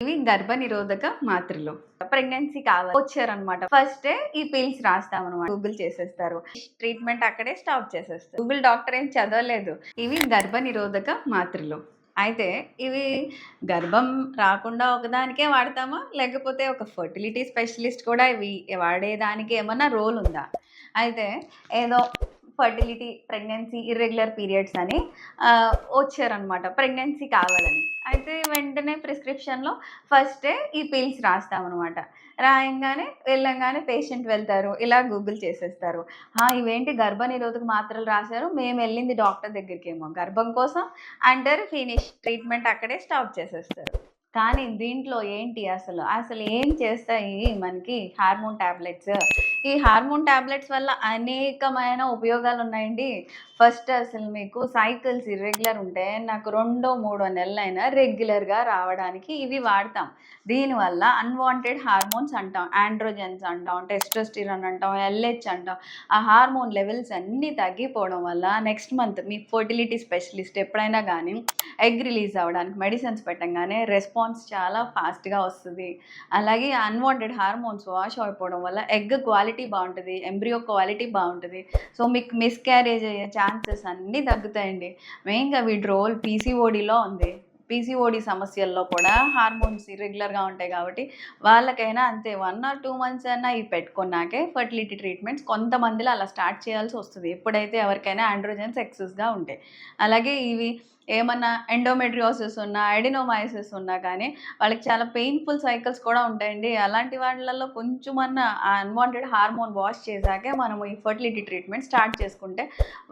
ఇవి గర్భ నిరోధక మాత్రలు. ప్రెగ్నెన్సీ కావాలి. వచ్చారనమాట. ఫస్ట్ ఈ పిల్స్ రాస్తాం అనమాట గూగుల్ చేసేస్తారు. ట్రీట్మెంట్ అక్కడే స్టాప్ చేసేస్తారు. గూగుల్ డాక్టర్ ఏం చదవలేదు. ఇవి గర్భ నిరోధక మాత్రలు. అయితే ఇవి గర్భం రాకుండా ఒకదానికే వాడతామా? లేకపోతే ఒక ఫర్టిలిటీ స్పెషలిస్ట్ కూడా ఇవి వాడేదానికి ఏమన్నా రోల్ ఉందా? అయితే ఏదో ఫర్టిలిటీ ప్రెగ్నెన్సీ ఇర్రెగ్యులర్ పీరియడ్స్ అని వచ్చారనమాట ప్రెగ్నెన్సీ కావాలని. అయితే వెంటనే ప్రిస్క్రిప్షన్లో ఫస్టే ఈ పిల్స్ రాస్తామన్నమాట. రాయంగానే వెళ్ళంగానే పేషెంట్ వెళ్తారు. ఇలా గూగుల్ చేసేస్తారు. ఇవేంటి గర్భ నిరోధక మాత్రలు రాశారు? మేము వెళ్ళింది డాక్టర్ దగ్గరికి ఏమో గర్భం కోసం అంటారు ఫినిష్ ట్రీట్మెంట్ అక్కడే స్టాప్ చేసేస్తారు. కానీ దీంట్లో ఏంటి అసలు? అసలు ఏం చేస్తాయి మనకి? హార్మోన్ ట్యాబ్లెట్స్ ఈ హార్మోన్ టాబ్లెట్స్ వల్ల అనేకమైన ఉపయోగాలు ఉన్నాయండి ఫస్ట్ అసలు మీకు సైకిల్స్ ఇర్రెగ్యులర్ ఉంటే నాకు రెండో మూడో నెలలైనా రెగ్యులర్గా రావడానికి ఇవి వాడతాం. దీనివల్ల అన్వాంటెడ్ హార్మోన్స్ అంటాం. ఆండ్రోజెన్స్ అంటాం టెస్టోస్టిరాన్ అంటాం ఎల్హెచ్ అంటాం. ఆ హార్మోన్ లెవెల్స్ అన్నీ తగ్గిపోవడం వల్ల నెక్స్ట్ మంత్ మీ ఫర్టిలిటీ స్పెషలిస్ట్ ఎప్పుడైనా కానీ ఎగ్ రిలీజ్ అవ్వడానికి మెడిసిన్స్ పెట్టంగానే రెస్పాన్స్ చాలా ఫాస్ట్గా వస్తుంది. అలాగే అన్వాంటెడ్ హార్మోన్స్ వాష్ అయిపోవడం వల్ల ఎగ్ క్వాలిటీ క్వాలిటీ బాగుంటుంది ఎంబ్రియో క్వాలిటీ బాగుంటుంది. సో మీకు మిస్క్యారేజ్ అయ్యే ఛాన్సెస్ అన్నీ తగ్గుతాయండి. మెయిన్గా వీటి రోల్ పీసీఓడిలో ఉంది. పీసీఓడి సమస్యల్లో కూడా హార్మోన్స్ ఇర్రెగ్యులర్గా ఉంటాయి కాబట్టి వాళ్ళకైనా అంతే వన్ ఆర్ టూ మంత్స్ అయినా ఇవి పెట్టుకున్నాకే ఫర్టిలిటీ ట్రీట్మెంట్స్ కొంతమందిలో అలా స్టార్ట్ చేయాల్సి వస్తుంది. ఎప్పుడైతే ఎవరికైనా ఆండ్రోజన్స్ ఎక్సెస్గా ఉంటాయి. అలాగే ఇవి ఏమన్నా ఎండోమెట్రియోసిస్ ఉన్నా ఐడినోమైసిస్ ఉన్నా కానీ వాళ్ళకి చాలా పెయిన్ఫుల్ సైకిల్స్ కూడా ఉంటాయండి. అలాంటి వాళ్ళల్లో కొంచెమన్నా ఆ అన్వాంటెడ్ హార్మోన్ వాష్ చేశాకే మనం ఈ ఫర్టిలిటీ ట్రీట్మెంట్ స్టార్ట్ చేసుకుంటే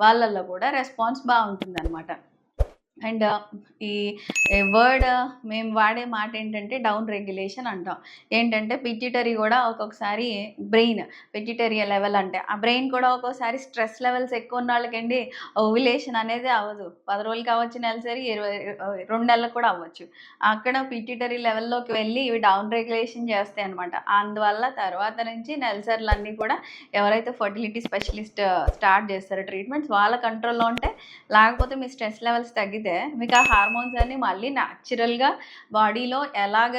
వాళ్ళల్లో కూడా రెస్పాన్స్ బాగుంటుంది అనమాట అండ్ ఈ వర్డ్ మేము వాడే మాట ఏంటంటే డౌన్ రెగ్యులేషన్ అంటాం. ఏంటంటే పిట్యూటరీ కూడా ఒక్కొక్కసారి బ్రెయిన్ పిట్యూటరీ లెవెల్ అంటే ఆ బ్రెయిన్ కూడా ఒక్కొక్కసారి స్ట్రెస్ లెవెల్స్ ఎక్కువ ఉన్న వాళ్ళకండి ఓవిలేషన్ అనేది అవ్వదు. పది రోజులకి అవ్వచ్చు నెలసరి ఇరవై రెండు నెలలకు కూడా అవ్వచ్చు. అక్కడ పిట్యూటరీ లెవెల్లోకి వెళ్ళి ఇవి డౌన్ రెగ్యులేషన్ చేస్తాయి అనమాట అందువల్ల తర్వాత నుంచి నెలసరిలు అన్నీ కూడా ఎవరైతే ఫర్టిలిటీ స్పెషలిస్ట్ స్టార్ట్ చేస్తారో ట్రీట్మెంట్స్ వాళ్ళ కంట్రోల్లో ఉంటే లేకపోతే మీ స్ట్రెస్ లెవెల్స్ తగ్గితే మీకు ఆ హార్మోన్స్ అన్ని మళ్ళీ న్యాచురల్గా బాడీలో ఎలాగ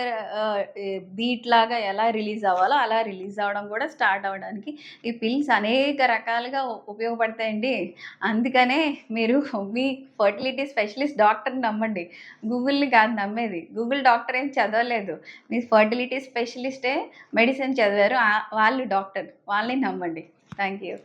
బీట్ లాగా ఎలా రిలీజ్ అవ్వాలో అలా రిలీజ్ అవ్వడం కూడా స్టార్ట్ అవ్వడానికి ఈ పిల్స్ అనేక రకాలుగా ఉపయోగపడతాయండి. అందుకనే మీరు మీ ఫర్టిలిటీ స్పెషలిస్ట్ డాక్టర్ని నమ్మండి. గూగుల్ని కాదు నమ్మేది. గూగుల్ డాక్టర్ ఏం చదవలేదు. మీ ఫర్టిలిటీ స్పెషలిస్టే మెడిసిన్ చదివారు. వాళ్ళు డాక్టర్. వాళ్ళని నమ్మండి. Thank you